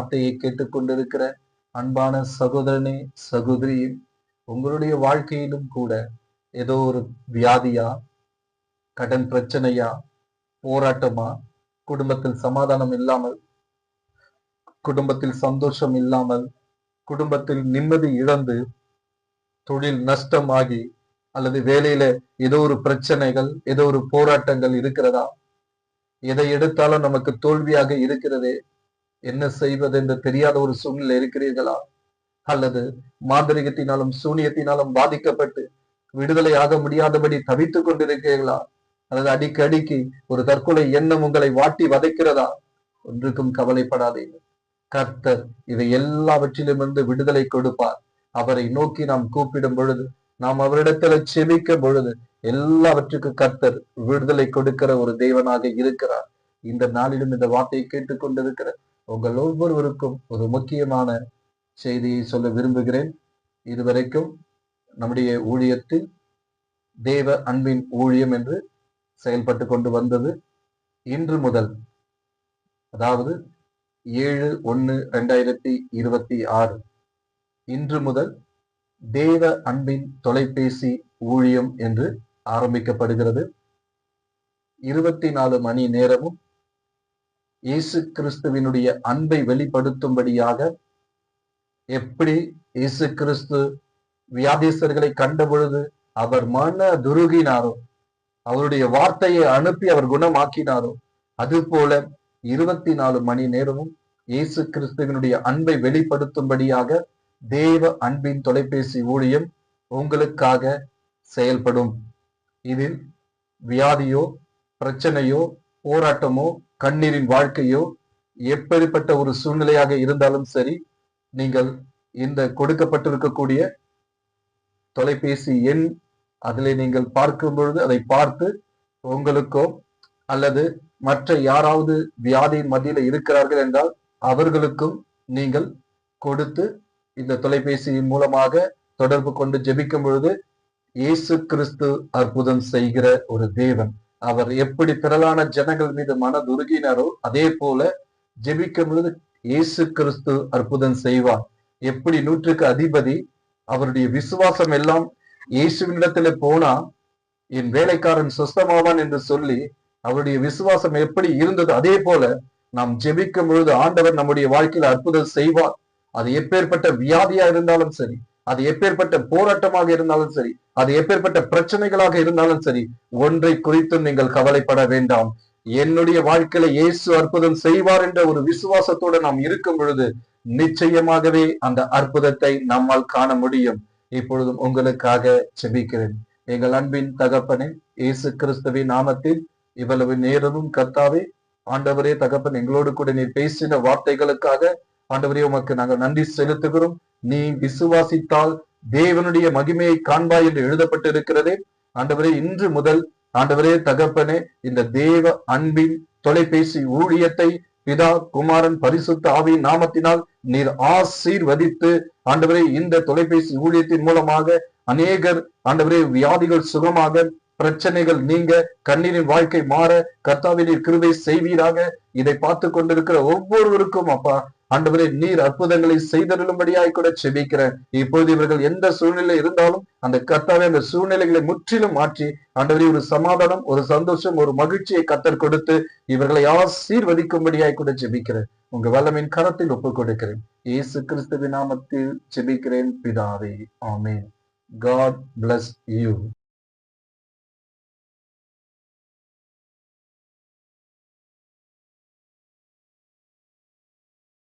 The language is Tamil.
வார்த்தையை கேட்டுக்கொண்டிருக்கிற அன்பான சகோதரனே சகோதரியே உங்களுடைய வாழ்க்கையிலும் கூட ஏதோ ஒரு வியாதியா கடன் பிரச்சனையா போராட்டமா குடும்பத்தில் சமாதானம் இல்லாமல் குடும்பத்தில் சந்தோஷம் இல்லாமல் குடும்பத்தில் நிம்மதி இழந்து தொழில் நஷ்டமாகி அல்லது வேலையில ஏதோ ஒரு பிரச்சனைகள் ஏதோ ஒரு போராட்டங்கள் இருக்கிறதா? எதை எடுத்தாலும் நமக்கு தோல்வியாக இருக்கிறதே என்ன செய்வது என்று தெரியாத ஒரு சூழ்நிலை இருக்கிறீர்களா? அல்லது மாந்திரிகத்தினாலும் சூனியத்தினாலும் பாதிக்கப்பட்டு விடுதலை ஆக முடியாதபடி தவித்துக் கொண்டிருக்கிறீர்களா? அல்லது அடிக்கடிக்கு ஒரு தற்கொலை எண்ணம் உங்களை வாட்டி வதைக்கிறதா? ஒன்றுக்கும் கவலைப்படாதீங்க கர்த்தர் இதை எல்லாவற்றிலும் இருந்து விடுதலை கொடுப்பார். அவரை நோக்கி நாம் கூப்பிடும் பொழுது நாம் அவரிடத்துல செவிக்கும் பொழுது எல்லாவற்றுக்கும் கர்த்தர் விடுதலை கொடுக்கிற ஒரு தேவனாக இருக்கிறார். இந்த நாளிலும் இந்த வார்த்தையை கேட்டுக்கொண்டிருக்கிற உங்கள் ஒவ்வொருவருக்கும் ஒரு முக்கியமான செய்தியை சொல்ல விரும்புகிறேன். இதுவரைக்கும் நம்முடைய ஊழியத்தில் தேவ அன்பின் ஊழியம் என்று செயல்பட்டு கொண்டு வந்தது இன்று முதல். அதாவது ஏழு ஒன்று ரெண்டாயிரத்தி இருபத்தி ஆறு. இன்று முதல் தேவ அன்பின் தொலைபேசி ஊழியம் என்று ஆரம்பிக்கப்படுகிறது. இருபத்தி நாலு மணி நேரமும் இயேசு கிறிஸ்துவினுடைய அன்பை வெளிப்படுத்தும்படியாக எப்படி இயேசு கிறிஸ்து வியாதீசர்களை கண்ட பொழுது அவர் மன துருகினாரோ அவருடைய வார்த்தையை அனுப்பி அவர் குணமாக்கினாரோ அது போல இருபத்தி நாலு மணி நேரமும் இயேசு கிறிஸ்துவினுடைய அன்பை வெளிப்படுத்தும்படியாக தேவ அன்பின் தொலைபேசி ஊழியம் உங்களுக்காக செயல்படும். இதில் வியாதியோ பிரச்சனையோ போராட்டமோ கண்ணீரின் வாழ்க்கையோ எப்படிப்பட்ட ஒரு சூழ்நிலையாக இருந்தாலும் சரி நீங்கள் இந்த கொடுக்கப்பட்டிருக்கக்கூடிய தொலைபேசி எண் அதில் நீங்கள் பார்க்கும் பொழுது அதை பார்த்து உங்களுக்கோ அல்லது மற்ற யாராவது வியாதியின் மத்தியில் இருக்கிறார்கள் என்றால் அவர்களுக்கும் நீங்கள் கொடுத்து இந்த தொலைபேசியின் மூலமாக தொடர்பு கொண்டு ஜெபிக்கும் பொழுது இயேசு கிறிஸ்து அற்புதம் செய்கிற ஒரு தேவன். அவர் எப்படி திரளான ஜனங்கள் மீது மனதுருகினாரோ அதே போல ஜெபிக்கும் பொழுது இயேசு கிறிஸ்து அற்புதம் செய்வார். எப்படி நூற்றுக்கு அதிபதி அவருடைய விசுவாசம் எல்லாம் இயேசுவினிடத்துல போனா என் வேலைக்காரன் சுஸ்தமாவான் என்று சொல்லி அவருடைய விசுவாசம் எப்படி இருந்தது அதே போல நாம் ஜெபிக்கும் பொழுது ஆண்டவர் நம்முடைய வாழ்க்கையில் அற்புதம் செய்வார். அது எப்பேற்பட்ட வியாதியா இருந்தாலும் சரி அது எப்பேற்பட்ட போராட்டமாக இருந்தாலும் சரி அது எப்பேற்பட்ட பிரச்சனைகளாக இருந்தாலும் சரி ஒன்றை குறித்தும் நீங்கள் கவலைப்பட வேண்டாம். என்னுடைய வாழ்க்கையில இயேசு அற்புதம் செய்வார் என்ற ஒரு விசுவாசத்தோட நாம் இருக்கும் பொழுது நிச்சயமாகவே அந்த அற்புதத்தை நம்மால் காண முடியும். இப்பொழுதும் உங்களுக்காக செபிக்கிறேன். எங்கள் அன்பின் தகப்பனே இயேசு கிறிஸ்துவின் நாமத்தில் இவ்வளவு நேரமும் கத்தாவே ஆண்டவரே தகப்பன் எங்களோடு கூட நீர் பேசின வார்த்தைகளுக்காக ஆண்டவரே உமக்கு நாங்கள் நன்றி செலுத்துகிறோம். நீ விசுவாசித்தால் தேவனுடைய மகிமையை காண்பாய் என்று எழுதப்பட்டு இருக்கிறதே ஆண்டவரே இன்று முதல் ஆண்டவரே தகப்பனே இந்த தேவ அன்பின் தொலைபேசி ஊழியத்தை பிதா குமாரன் பரிசுத்த ஆவியின் நாமத்தினால் நீர் ஆசீர்வதித்து ஆண்டவரே இந்த தொலைபேசி ஊழியத்தின் மூலமாக அநேகர் ஆண்டவரே வியாதிகள் சுகமாக பிரச்சனைகள் நீங்க கண்ணீரின் வாழ்க்கை மாற கர்த்தாவின் கிருபை செய்வீராக. இதை பார்த்து கொண்டிருக்கிற ஒவ்வொருவருக்கும் அப்பா ஆண்டவரே நீர் அற்புதங்களை செய்தருளும்படியாய் கூட செபிக்கிறேன். இப்போது இவர்கள் எந்த சூழ்நிலை இருந்தாலும் அந்த கர்த்தாவை அந்த சூழ்நிலைகளை முற்றிலும் மாற்றி ஆண்டவரே ஒரு சமாதானம் ஒரு சந்தோஷம் ஒரு மகிழ்ச்சியை கத்தர் கொடுத்து இவர்களை ஆசீர்வதிக்கும்படியாய் கூட செபிக்கிறேன். உங்க வல்லமின் கரத்தில் ஒப்புக் கொடுக்கிறேன். இயேசு கிறிஸ்துவின் நாமத்தில் செபிக்கிறேன் பிதாவே. ஆமேன். God bless you